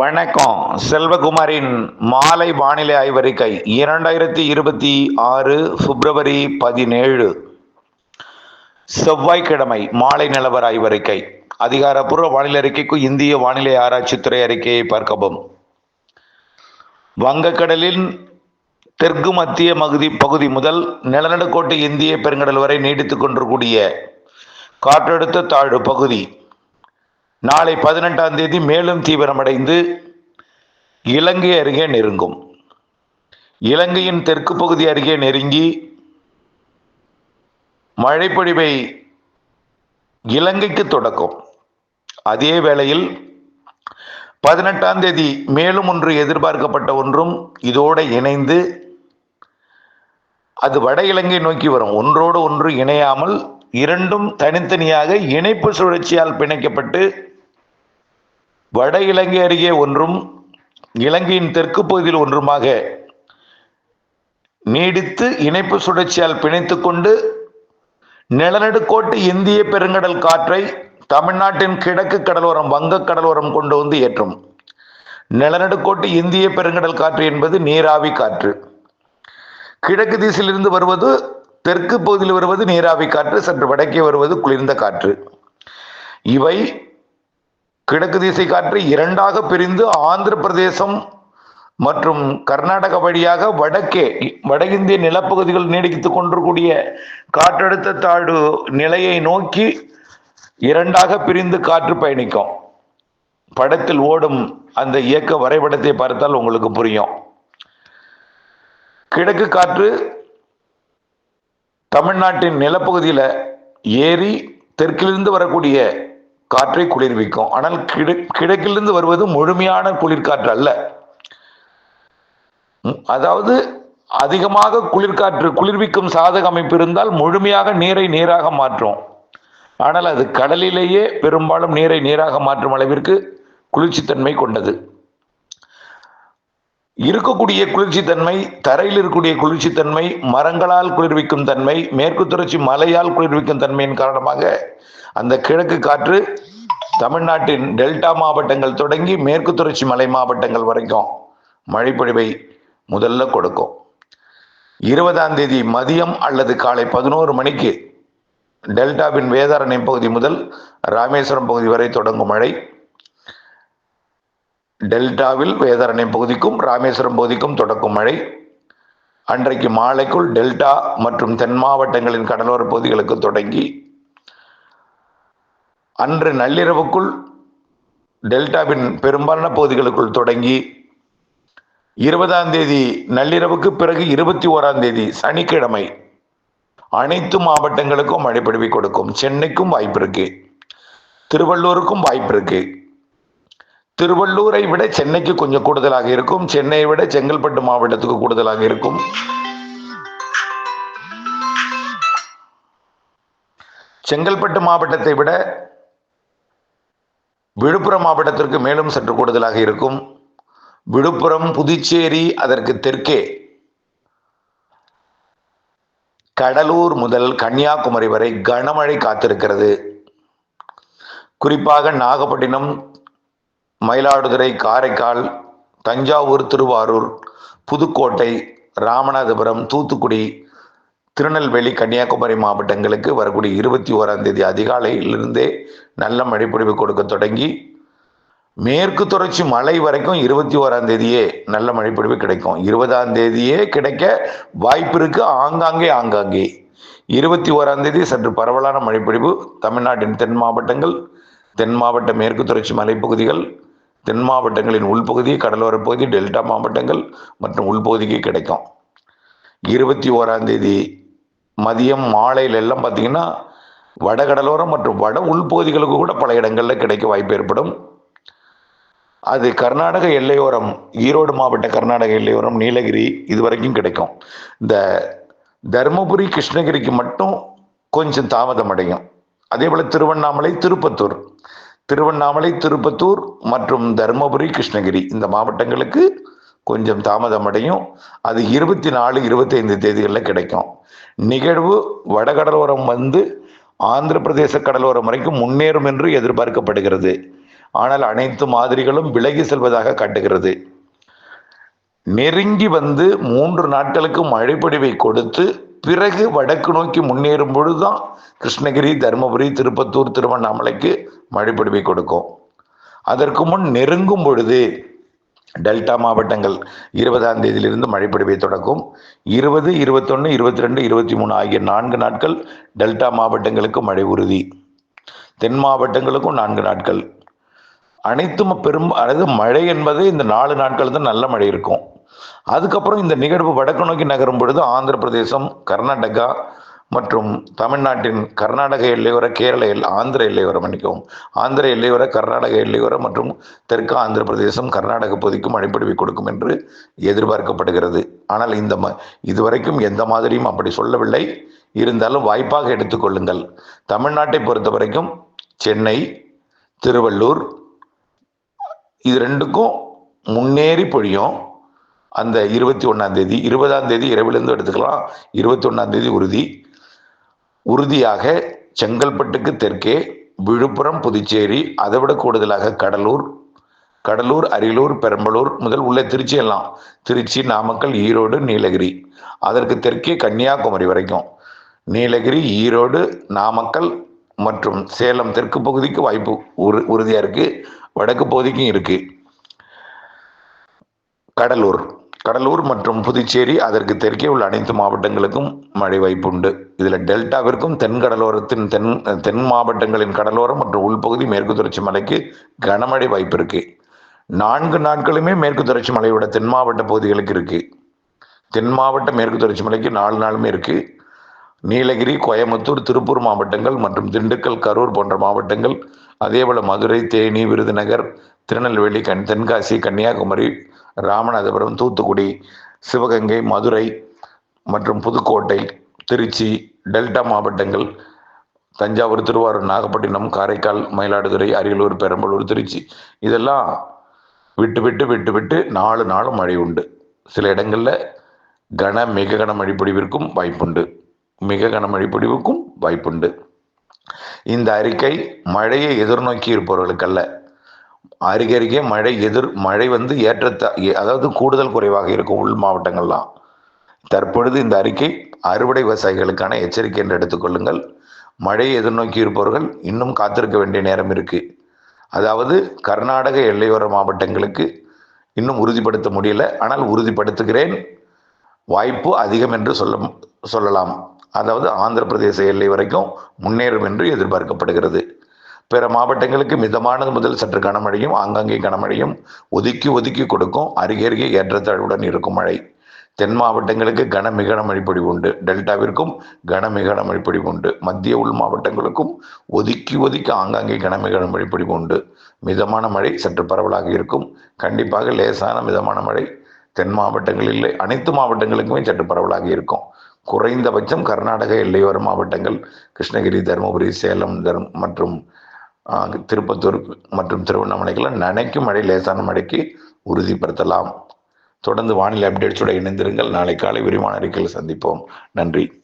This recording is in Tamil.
வணக்கம். செல்வகுமாரின் மாலை வானிலை ஆய்வறிக்கை. இரண்டாயிரத்தி இருபத்தி ஆறு பிப்ரவரி பதினேழு. செவ்வாய்க்கிழமை மாலை நிலவர ஆய்வறிக்கை. அதிகாரப்பூர்வ வானிலை அறிக்கைக்கு இந்திய வானிலை ஆராய்ச்சித்துறை அறிக்கையை பார்க்கவும். வங்கக்கடலின் தெற்கு மத்திய மகுதி பகுதி முதல் நிலநடுக்கோட்டு இந்திய பெருங்கடல் வரை நீடித்துக் கொண்டிருக்கூடிய காற்றழுத்த தாழ்வு பகுதி. நாளை பதினெட்டாம் தேதி மேலும் தீவிரமடைந்து இலங்கை அருகே நெருங்கும். இலங்கையின் தெற்கு பகுதி அருகே நெருங்கி மழைப்பொழிவை இலங்கைக்கு தொடக்கும். அதே வேளையில் பதினெட்டாம் தேதி மேலும் ஒன்று எதிர்பார்க்கப்பட்ட ஒன்றும் இதோடு இணைந்து அது வட இலங்கை நோக்கி வரும். ஒன்றோடு ஒன்று இணையாமல் இரண்டும் தனித்தனியாக இணைப்பு சுழற்சியால் பிணைக்கப்பட்டு வட இலங்கை அருகே ஒன்றும் இலங்கையின் தெற்கு பகுதியில் ஒன்றுமாக நீடித்து இணைப்பு சுழற்சியால் பிணைத்து கொண்டு நிலநடுக்கோட்டு இந்திய பெருங்கடல் காற்றை தமிழ்நாட்டின் கிழக்கு கடலோரம் வங்க கடலோரம் கொண்டு வந்து ஏற்றும். நிலநடுக்கோட்டு இந்திய பெருங்கடல் காற்று என்பது நீராவி காற்று. கிழக்கு திசையிலிருந்து வருவது தெற்கு பகுதியில் வருவது நீராவி காற்று சற்று வடக்கே வருவது குளிர்ந்த காற்று. இவை கிழக்கு திசை காற்று இரண்டாக பிரிந்து ஆந்திர பிரதேசம் மற்றும் கர்நாடக வழியாக வடக்கே வட இந்திய நிலப்பகுதிகள் நீடித்துக் கொண்டிருக்கூடிய காற்றழுத்த தாழ்வு நிலையை நோக்கி இரண்டாக பிரிந்து காற்று பயணிக்கும். படத்தில் ஓடும் அந்த இயக்க வரைபடத்தை பார்த்தால் உங்களுக்கு புரியும். கிழக்கு காற்று தமிழ்நாட்டின் நிலப்பகுதியில் ஏறி தெற்கிலிருந்து வரக்கூடிய காற்றை குளிர்விக்கும். ஆனால் கிழ கிழக்கிலிருந்து வருவது முழுமையான குளிர்காற்று அல்ல. அதாவது அதிகமாக குளிர்காற்று குளிர்விக்கும் சாதக அமைப்பு இருந்தால் முழுமையாக நீரை நீராக மாற்றும். ஆனால் அது கடலிலேயே பெரும்பாலும் நீரை நீராக மாற்றும் அளவிற்கு குளிர்ச்சித்தன்மை கொண்டது. இருக்கக்கூடிய குளிர்ச்சித்தன்மை தரையில் இருக்கக்கூடிய குளிர்ச்சித்தன்மை மரங்களால் குளிர்விக்கும் தன்மை மேற்கு தொடர்ச்சி மலையால் குளிர்விக்கும் தன்மையின் காரணமாக அந்த கிழக்கு காற்று தமிழ்நாட்டின் டெல்டா மாவட்டங்கள் தொடங்கி மேற்கு தொடர்ச்சி மலை மாவட்டங்கள் வரைக்கும் மழைப்பொழிவை முதல்ல கொடுக்கும். இருபதாம் தேதி மதியம் அல்லது காலை பதினோரு மணிக்கு டெல்டாவின் வேதாரண்யம் பகுதி முதல் ராமேஸ்வரம் பகுதி வரை தொடங்கும் மழை. டெல்டாவில் வேதாரண்யம் பகுதிக்கும் ராமேஸ்வரம் பகுதிக்கும் தொடக்கும் மழை. அன்றைக்கு மாலைக்குள் டெல்டா மற்றும் தென் மாவட்டங்களின் கடலோர பகுதிகளுக்கு தொடங்கி அன்று நள்ளிரவுக்குள் டெல்டாவின் பெரும்பாலான பகுதிகளுக்குள் தொடங்கி இருபதாம் தேதி நள்ளிரவுக்கு பிறகு இருபத்தி ஓராம் தேதி சனிக்கிழமை அனைத்து மாவட்டங்களுக்கும் மழை பொழிவை கொடுக்கும். சென்னைக்கும் வாய்ப்பு இருக்கு. திருவள்ளூருக்கும் வாய்ப்பு இருக்கு. திருவள்ளூரை விட சென்னைக்கு கொஞ்சம் கூடுதலாக இருக்கும். சென்னையை விட செங்கல்பட்டு மாவட்டத்துக்கு கூடுதலாக இருக்கும். செங்கல்பட்டு மாவட்டத்தை விட விழுப்புரம் மாவட்டத்திற்கு மேலும் சற்று கூடுதலாக இருக்கும். விழுப்புரம் புதுச்சேரி அதற்கு தெற்கே. கடலூர் முதல் கன்னியாகுமரி வரை கனமழை காத்திருக்கிறது. குறிப்பாக நாகப்பட்டினம் மயிலாடுதுறை காரைக்கால் தஞ்சாவூர் திருவாரூர் புதுக்கோட்டை ராமநாதபுரம் தூத்துக்குடி திருநெல்வேலி கன்னியாகுமரி மாவட்டங்களுக்கு வரக்கூடிய இருபத்தி ஓராம் தேதி அதிகாலையிலிருந்தே நல்ல மழைப்பொழிவு கொடுக்க தொடங்கி மேற்கு தொடர்ச்சி மலை வரைக்கும் இருபத்தி ஓராம் தேதியே நல்ல மழைப்பொழிவு கிடைக்கும். இருபதாம் தேதியே கிடைக்க வாய்ப்பு இருக்கு. ஆங்காங்கே ஆங்காங்கே. இருபத்தி ஓராம் தேதி சற்று பரவலான மழைப்பொழிவு தமிழ்நாட்டின் தென் மாவட்டங்கள் தென் மாவட்ட மேற்கு தொடர்ச்சி மலைப்பகுதிகள் தென் மாவட்டங்களின் உள்பகுதி கடலோர பகுதி டெல்டா மாவட்டங்கள் மற்றும் உள்பகுதிக்கு கிடைக்கும். இருபத்தி ஓராம் தேதி மதியம் மாலையில் எல்லாம் பார்த்தீங்கன்னா வடகடலோரம் மற்றும் வட உள்பகுதிகளுக்கு கூட பல இடங்களில் கிடைக்க வாய்ப்பு ஏற்படும். அது கர்நாடக எல்லையோரம் ஈரோடு மாவட்ட கர்நாடக எல்லையோரம் நீலகிரி இது வரைக்கும் கிடைக்கும். இந்த தருமபுரி கிருஷ்ணகிரிக்கு மட்டும் கொஞ்சம் தாமதம் அடையும். அதே போல் திருவண்ணாமலை திருப்பத்தூர். திருவண்ணாமலை திருப்பத்தூர் மற்றும் தருமபுரி கிருஷ்ணகிரி இந்த மாவட்டங்களுக்கு கொஞ்சம் தாமதம் அடையும். அது இருபத்தி நாலு இருபத்தைந்து தேதிகளில் கிடைக்கும். நிகழ்வு வடகடலோரம் வந்து ஆந்திர பிரதேச கடலோரம் வரைக்கும் முன்னேறும் என்று எதிர்பார்க்கப்படுகிறது. ஆனால் அனைத்து மாதிரிகளும் விலகி செல்வதாக காட்டுகிறது. நெருங்கி வந்து மூன்று நாட்களுக்கு மழைப்பொழிவை கொடுத்து பிறகு வடக்கு நோக்கி முன்னேறும் பொழுதுதான் கிருஷ்ணகிரி தருமபுரி திருப்பத்தூர் திருவண்ணாமலைக்கு மழைப்பொழிவை கொடுக்கும். அதற்கு முன் நெருங்கும் பொழுது டெல்டா மாவட்டங்கள் இருபதாம் தேதியிலிருந்து மழைப்பொழிவை தொடக்கும். இருபது இருபத்தொன்று இருபத்தி ரெண்டு இருபத்தி மூணு ஆகிய நான்கு நாட்கள் டெல்டா மாவட்டங்களுக்கு மழை உறுதி. தென் மாவட்டங்களுக்கும் நான்கு நாட்கள். அனைத்தும் பெரும் அதாவது மழை என்பது இந்த நாலு நாட்கள் தான் நல்ல மழை இருக்கும். அதுக்கப்புறம் இந்த நிகழ்வு வடக்கு நோக்கி நகரும் பொழுது ஆந்திர பிரதேசம் கர்நாடகா மற்றும் தமிழ்நாட்டின் கர்நாடக எல்லையோர கேரள எல் ஆந்திர எல்லையோர மன்னிக்கவும். ஆந்திர எல்லையோர கர்நாடக எல்லையோர மற்றும் தெற்கு ஆந்திர பிரதேசம் கர்நாடக பகுதிக்கும் அடிப்படை கொடுக்கும் என்று எதிர்பார்க்கப்படுகிறது. ஆனால் இந்த ம இதுவரைக்கும் எந்த மாதிரியும் அப்படி சொல்லவில்லை. இருந்தாலும் வாய்ப்பாக எடுத்துக்கொள்ளுங்கள் தமிழ்நாட்டை பொறுத்த வரைக்கும் சென்னை திருவள்ளூர் இது ரெண்டுக்கும் முன்னேறி பொழியும். அந்த இருபத்தி ஒன்றாம் தேதி இருபதாம் தேதி இரவிலிருந்து எடுத்துக்கலாம். இருபத்தி ஒன்றாம் தேதி உறுதி. உறுதியாக செங்கல்பட்டுக்கு தெற்கே விழுப்புரம் புதுச்சேரி அதை விட கூடுதலாக கடலூர் கடலூர் அரியலூர் பெரம்பலூர் முதல் உள்ள திருச்சி எல்லாம். திருச்சி நாமக்கல் ஈரோடு நீலகிரி. அதற்கு தெற்கே கன்னியாகுமரி வரைக்கும். நீலகிரி ஈரோடு நாமக்கல் மற்றும் சேலம் தெற்கு பகுதிக்கு வாய்ப்பு உறு உறுதியாக இருக்குது வடக்கு பகுதிக்கும் இருக்குது கடலூர். கடலூர் மற்றும் புதுச்சேரி அதற்கு தெற்கே உள்ள அனைத்து மாவட்டங்களுக்கும் மழை வாய்ப்பு உண்டு இதில் டெல்டாவிற்கும் தென் கடலோரத்தின் தென் தென் மாவட்டங்களின் கடலோரம் மற்றும் உள்பகுதி மேற்கு தொடர்ச்சி மலைக்கு கனமழை வாய்ப்பு இருக்கு. நான்கு நாட்களுமே மேற்கு தொடர்ச்சி மலையோட தென் மாவட்ட பகுதிகளுக்கு இருக்கு. தென் மாவட்ட மேற்கு தொடர்ச்சி மலைக்கு நாலு நாளுமே இருக்கு. நீலகிரி கோயம்புத்தூர் திருப்பூர் மாவட்டங்கள் மற்றும் திண்டுக்கல் கரூர் போன்ற மாவட்டங்கள் அதேபோல் மதுரை தேனி விருதுநகர் திருநெல்வேலி கண் தென்காசி கன்னியாகுமரி ராமநாதபுரம் தூத்துக்குடி சிவகங்கை மதுரை மற்றும் புதுக்கோட்டை திருச்சி டெல்டா மாவட்டங்கள் தஞ்சாவூர் திருவாரூர் நாகப்பட்டினம் காரைக்கால் மயிலாடுதுறை அரியலூர் பெரம்பலூர் திருச்சி. இதெல்லாம் விட்டு விட்டு விட்டு விட்டு நாலு நாளும் மழை உண்டு. சில இடங்களில் கன மிக கனமழை பொழிவிற்கும் வாய்ப்புண்டு. மிக கனமழை பொழிவுக்கும் வாய்ப்புண்டு. இந்த அறிக்கை மழையை எதிர்நோக்கி இருப்பவர்களுக்கல்ல அருகருகே மழை எதிர் மழை வந்து ஏற்றத்த அதாவது கூடுதல் குறைவாக இருக்கும் உள் மாவட்டங்கள்லாம். தற்பொழுது இந்த அறிக்கை அறுவடை விவசாயிகளுக்கான எச்சரிக்கை என்று எடுத்துக்கொள்ளுங்கள் மழையை எதிர்நோக்கி இருப்பவர்கள் இன்னும் காத்திருக்க வேண்டிய நேரம் இருக்கு. அதாவது கர்நாடக எல்லையோர மாவட்டங்களுக்கு இன்னும் உறுதிப்படுத்த முடியல. ஆனால் உறுதிப்படுத்துகிறேன். வாய்ப்பு அதிகம் என்று சொல்ல சொல்லலாம். அதாவது ஆந்திர பிரதேச எல்லை வரைக்கும் முன்னேறும் என்று எதிர்பார்க்கப்படுகிறது. பிற மாவட்டங்களுக்கு மிதமானது முதல் சற்று கனமழையும் ஆங்காங்கே கனமழையும் ஒதுக்கி ஒதுக்கி கொடுக்கும் அருகே அருகே ஏற்றத்தாழ்வுடன் இருக்கும் மழை. தென் மாவட்டங்களுக்கு கனமிகன மிக உண்டு. டெல்டாவிற்கும் கனமிகன மிக உண்டு. மத்திய உள் மாவட்டங்களுக்கும் ஒதுக்கி ஒதுக்கி ஆங்காங்கே கனமிகன மிக உண்டு. மிதமான மழை சற்று பரவலாக இருக்கும். கண்டிப்பாக லேசான மிதமான மழை தென் மாவட்டங்களில் அனைத்து மாவட்டங்களுக்குமே சற்று பரவலாக இருக்கும். குறைந்தபட்சம் கர்நாடக எல்லையோர மாவட்டங்கள் கிருஷ்ணகிரி தருமபுரி சேலம் தரும் மற்றும் திருப்பத்தூர் மற்றும் திருவண்ணாமலைக்கெல்லாம் நனைக்கும் மழை லேசான மழைக்கு உறுதிப்படுத்தலாம். தொடர்ந்து வானிலை அப்டேட்ஸோட இணைந்திருங்கள். நாளை காலை விரிவான அறிக்கையில் சந்திப்போம். நன்றி.